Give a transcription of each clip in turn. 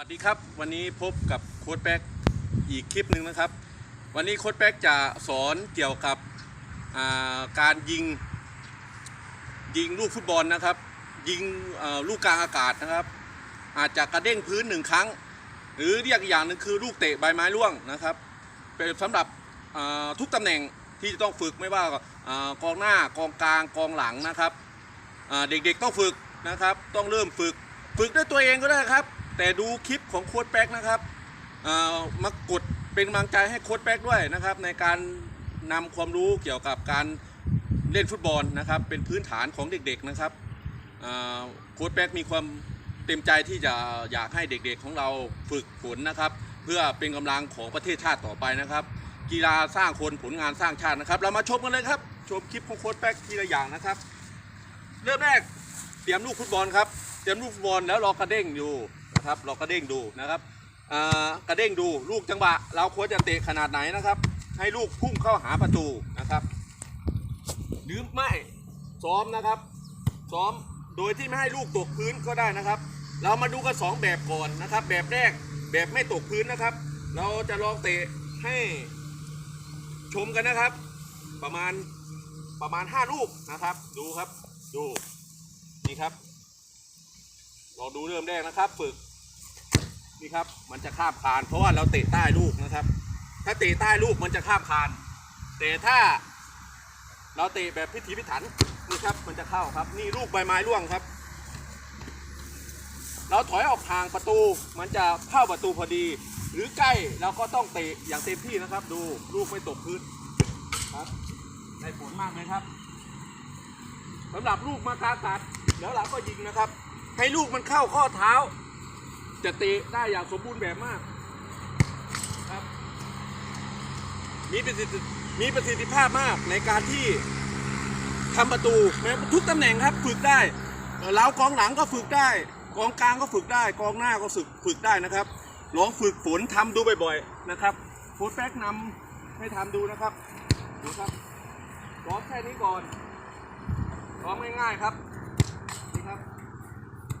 สวัสดีครับ วันนี้พบกับโค้ดแป๊กอีกคลิปหนึ่งนะครับ วันนี้โค้ดแป๊กจะสอนเกี่ยวกับาการยิงยิงลูกฟุตบอลนะครับ ยิงลูกกลางอากาศนะครับ อาจจะกระเด้งพื้นหนึ่งครั้ง หรือเรียกอีกอย่างหนึ่งคือลูกเตะใบไม้ร่วงนะครับเป็นสำหรับทุกตำแหน่งที่จะต้องฝึกไม่ว่าอากองหน้ากองกลางกองหลังนะครับเด็กๆต้องฝึกนะครับ ต้องเริ่มฝึกฝึกด้วยตัวเองก็ได้ครับ แต่ดูคลิปของโค้ดแป๊กนะครับมากดเป็นกำลังใจให้โค้ดแป๊กด้วยนะครับ ในการนำความรู้เกี่ยวกับการเล่นฟุตบอลนะครับ เป็นพื้นฐานของเด็กๆนะครับโค้ดแป๊กมีความเต็มใจที่จะอยากให้เด็กๆของเราฝึกฝนนะครับ เพื่อเป็นกำลังของประเทศชาติต่อไปนะครับ กีฬาสร้างคนผลงานสร้างชาตินะครับ เรามาชมกันเลยครับชมคลิปของโค้ดแป๊กทีละอย่างนะครับ เริ่มแรกเตรียมลูกฟุตบอลครับเตรียมลูกฟุตบอลแล้วรอกระเด้งอยู่ นะครับรอกระเด้งดูนะครับกระเด้งดูลูกจังหวะ เราควรจะเตะขนาดไหนนะครับ ให้ลูกพุ่งเข้าหาประตูนะครับหรือไม่ซ้อมนะครับซ้อมโดยที่ไม่ให้ลูกตกพื้นก็ได้นะครับ เรามาดูกันสองแบบก่อนนะครับ แบบแรกแบบไม่ตกพื้นนะครับ เราจะลองเตะให้ชมกันนะครับ ประมาณประมาณ 5 ลูกนะครับ ดูครับดูนี่ครับลองดูเริ่มแรกนะครับ ฝึก นี่ครับ มันจะข้ามคาน เพราะว่าเราเตะใต้ลูกนะครับ ถ้าเตะใต้ลูกมันจะข้ามคาน แต่ถ้า เราเตะแบบพิถีพิถันนี่ครับ มันจะเข้าครับ นี่ลูกใบไม้ร่วงครับ เราถอยออกห่างประตู มันจะเข้าประตูพอดี หรือใกล้เราก็ต้องเตะอย่างเต็มที่นะครับ ดูลูกไม่ตกพื้นครับได้ผลมากเลยครับสำหรับลูกมากากัดแล้วเราก็ยิงนะครับ ให้ลูกมันเข้าข้อเท้า จะเตะได้อย่างสมบูรณ์แบบมากครับ มีประสิทธิมีประสิทธิภาพมากในการที่ทำประตูแม้ทุกตำแหน่งครับฝึกได้เล้ากองหลังก็ฝึกได้ กองกลางก็ฝึกได้ กองหน้าก็ฝึกฝึกได้นะครับลองฝึกฝนทำดูบ่อยๆนะครับโค้ชแป๊กนำให้ทำดูนะครับดูครับซ้อมแค่นี้ก่อนซ้อมง่ายๆครับนี่ครับ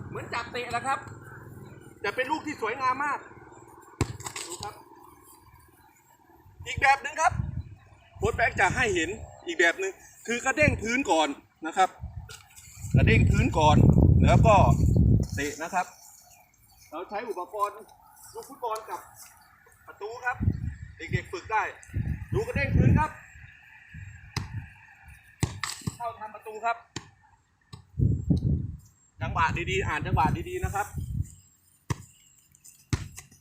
เหมือนจับเตะนะครับ จะเป็นลูกที่สวยงามมากดูครับ อีกแบบหนึ่งครับโค้ดแบ็กจะให้เห็นอีกแบบหนึ่งคือกระเด้งพื้นก่อนนะครับ กระเด้งพื้นก่อนแล้วก็เตะนะครับ เราใช้อุปกรณ์ลูกฟุตบอลกับประตูครับ เด็กๆฝึกได้ ดูกระเด้งพื้นครับ เข้าทำประตูครับ จังหวะดีๆ อ่านจังหวะดีๆนะครับ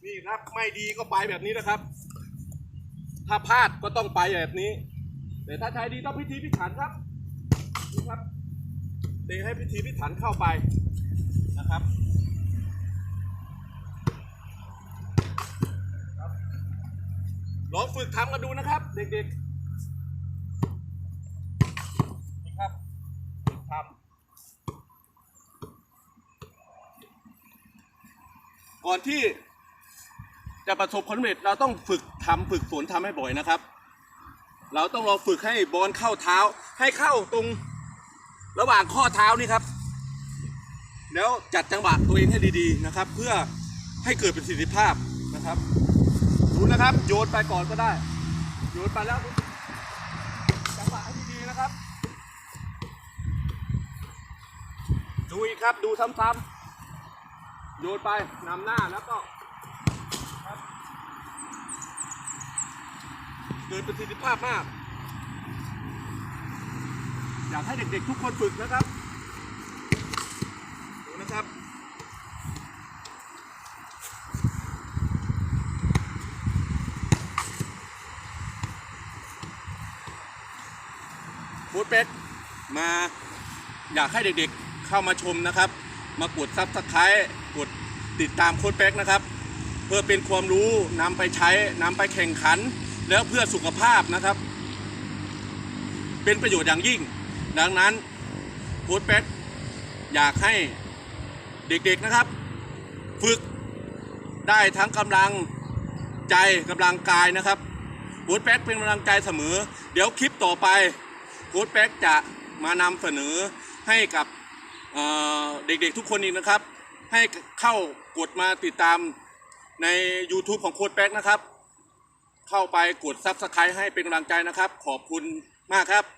นี่ครับไม่ดีก็ไปแบบนี้นะครับ ถ้าพลาดก็ต้องไปแบบนี้ แต่ถ้าใช้ดีต้องพิธีพิถันครับนี่ครับเตะให้พิธีพิถันเข้าไปนะครับลองฝึกทำกันดูนะครับ เด็กๆนี่ครับฝึกทำก่อนที่ จะประสบความสำเร็จเราต้องฝึกทำฝึกฝนทำให้บ่อยนะครับ เราต้องลองฝึกให้บอลเข้าเท้า ให้เข้าตรงระหว่างข้อเท้านี่ครับ แล้วจัดจังหวะตัวเองให้ดีๆนะครับ เพื่อให้เกิดประสิทธิภาพนะครับดูนะครับ โยนไปก่อนก็ได้ โยนไปแล้วจังหวะให้ดีๆนะครับ ดูอีกครับดูซ้ำๆโยนไปนำหน้าแล้วก็ เกิดประสิทธิภาพมาก อยากให้เด็กๆทุกคนฝึกนะครับดูนะครับโค้ดเป็กมาอยากให้เด็กๆเข้ามาชมนะครับ มากดซับสไครต์กดติดตามโค้ดเป็กนะครับ เพื่อเป็นความรู้นำไปใช้นำไปแข่งขัน แล้วเพื่อสุขภาพนะครับ เป็นประโยชน์อย่างยิ่ง ดังนั้นโค้ชเป็ดอยากให้เด็กๆนะครับ ฝึกได้ทั้งกำลังใจกำลังกายนะครับโค้ชเป็ดเป็นกำลังใจเสมอ เดี๋ยวคลิปต่อไปโค้ชเป็ดจะมานำเสนอให้กับเเด็กๆทุกคนอีกนะครับ ให้เข้ากดมาติดตามใน YouTube ของโค้ดแป๊กนะครับ เข้าไปกด Subscribe ให้เป็นกำลังใจนะครับ ขอบคุณมากครับ